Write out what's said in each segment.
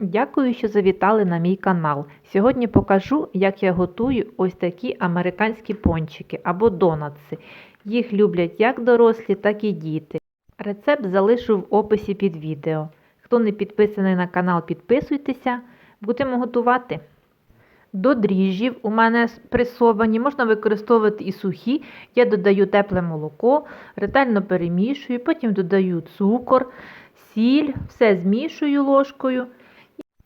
Дякую, що завітали на мій канал. Сьогодні покажу, як я готую ось такі американські пончики або донатси. Їх люблять як дорослі, так і діти. Рецепт залишу в описі під відео. Хто не підписаний на канал, підписуйтеся. Будемо готувати. До дріжджів у мене пресовані, можна використовувати і сухі. Я додаю тепле молоко, ретельно перемішую, потім додаю цукор, сіль, все змішую ложкою.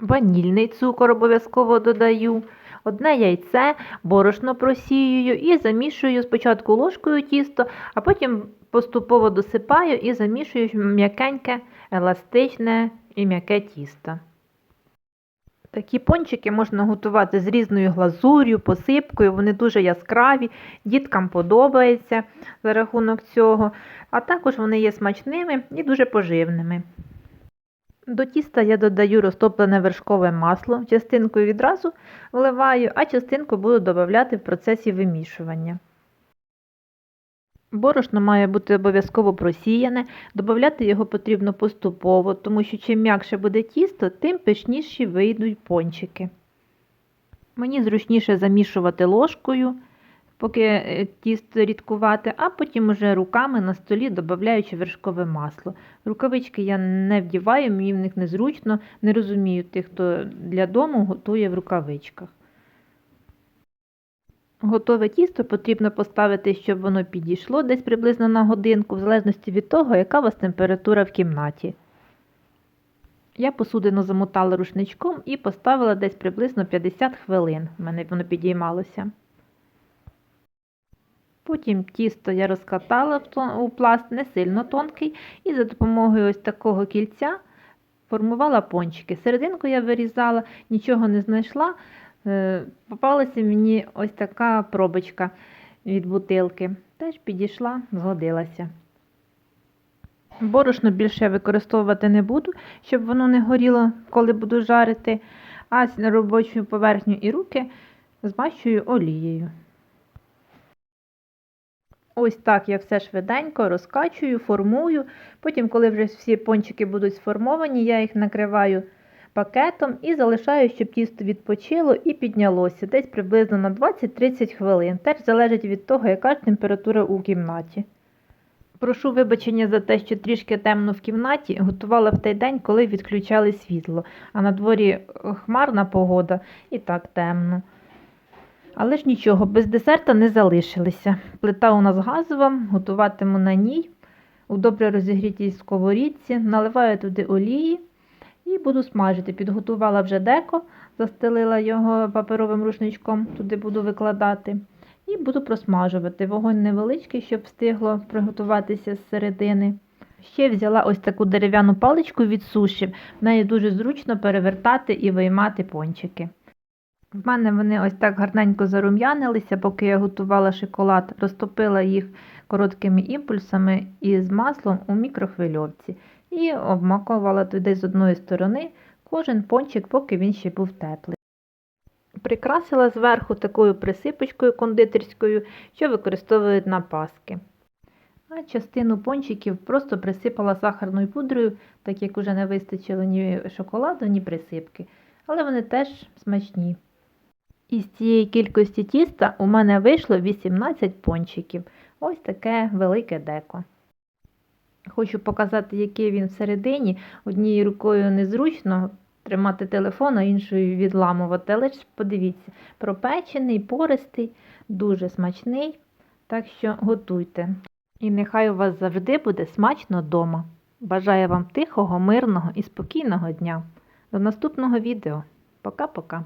Ванільний цукор обов'язково додаю. Одне яйце, борошно просіюю і замішую спочатку ложкою тісто, а потім поступово досипаю і замішую м'якеньке, еластичне і м'яке тісто. Такі пончики можна готувати з різною глазур'ю, посипкою, вони дуже яскраві, діткам подобається за рахунок цього, а також вони є смачними і дуже поживними. До тіста я додаю розтоплене вершкове масло, частинку відразу вливаю, а частинку буду додавати в процесі вимішування. Борошно має бути обов'язково просіяне, додати його потрібно поступово, тому що чим м'якше буде тісто, тим пишніші вийдуть пончики. Мені зручніше замішувати ложкою, поки тісто рідкувати, а потім уже руками на столі додаючи вершкове масло. Рукавички я не вдіваю, мені в них незручно, не розумію тих, хто для дому готує в рукавичках. Готове тісто потрібно поставити, щоб воно підійшло десь приблизно на годинку, в залежності від того, яка у вас температура в кімнаті. Я посудину замотала рушничком і поставила десь приблизно 50 хвилин. У мене воно підіймалося. Потім тісто я розкатала у пласт не сильно тонкий, і за допомогою ось такого кільця формувала пончики. Серединку я вирізала, нічого не знайшла. Попалася мені ось така пробочка від бутилки. Теж підійшла, згодилася. Борошно більше я використовувати не буду, щоб воно не горіло, коли буду жарити, а на робочу поверхню і руки змащую олією. Ось так я все швиденько розкачую, формую. Потім, коли вже всі пончики будуть сформовані, я їх накриваю пакетом і залишаю, щоб тісто відпочило і піднялося десь приблизно на 20-30 хвилин. Теж залежить від того, яка ж температура у кімнаті. Прошу вибачення за те, що трішки темно в кімнаті, готувала в той день, коли відключали світло, а на дворі хмарна погода і так темно. Але ж нічого, без десерта не залишилися. Плита у нас газова, готуватиму на ній у добре розігрітій сковорідці, наливаю туди олії і буду смажити. Підготувала вже деко, застелила його паперовим рушничком, туди буду викладати. І буду просмажувати. Вогонь невеличкий, щоб встигло приготуватися з середини. Ще взяла ось таку дерев'яну паличку від суші, в неї дуже зручно перевертати і виймати пончики. В мене вони ось так гарненько зарум'янилися, поки я готувала шоколад, розтопила їх короткими імпульсами із маслом у мікрохвильовці і обмакувала туди з одної сторони кожен пончик, поки він ще був теплий. Прикрасила зверху такою присипочкою кондитерською, що використовують на паски. А частину пончиків просто присипала сахарною пудрою, так як уже не вистачило ні шоколаду, ні присипки. Але вони теж смачні. Із цієї кількості тіста у мене вийшло 18 пончиків. Ось таке велике деко. Хочу показати, який він всередині. Однією рукою незручно тримати телефон, а іншою відламувати. Але ж подивіться, пропечений, пористий, дуже смачний. Так що готуйте. І нехай у вас завжди буде смачно вдома. Бажаю вам тихого, мирного і спокійного дня. До наступного відео. Пока-пока.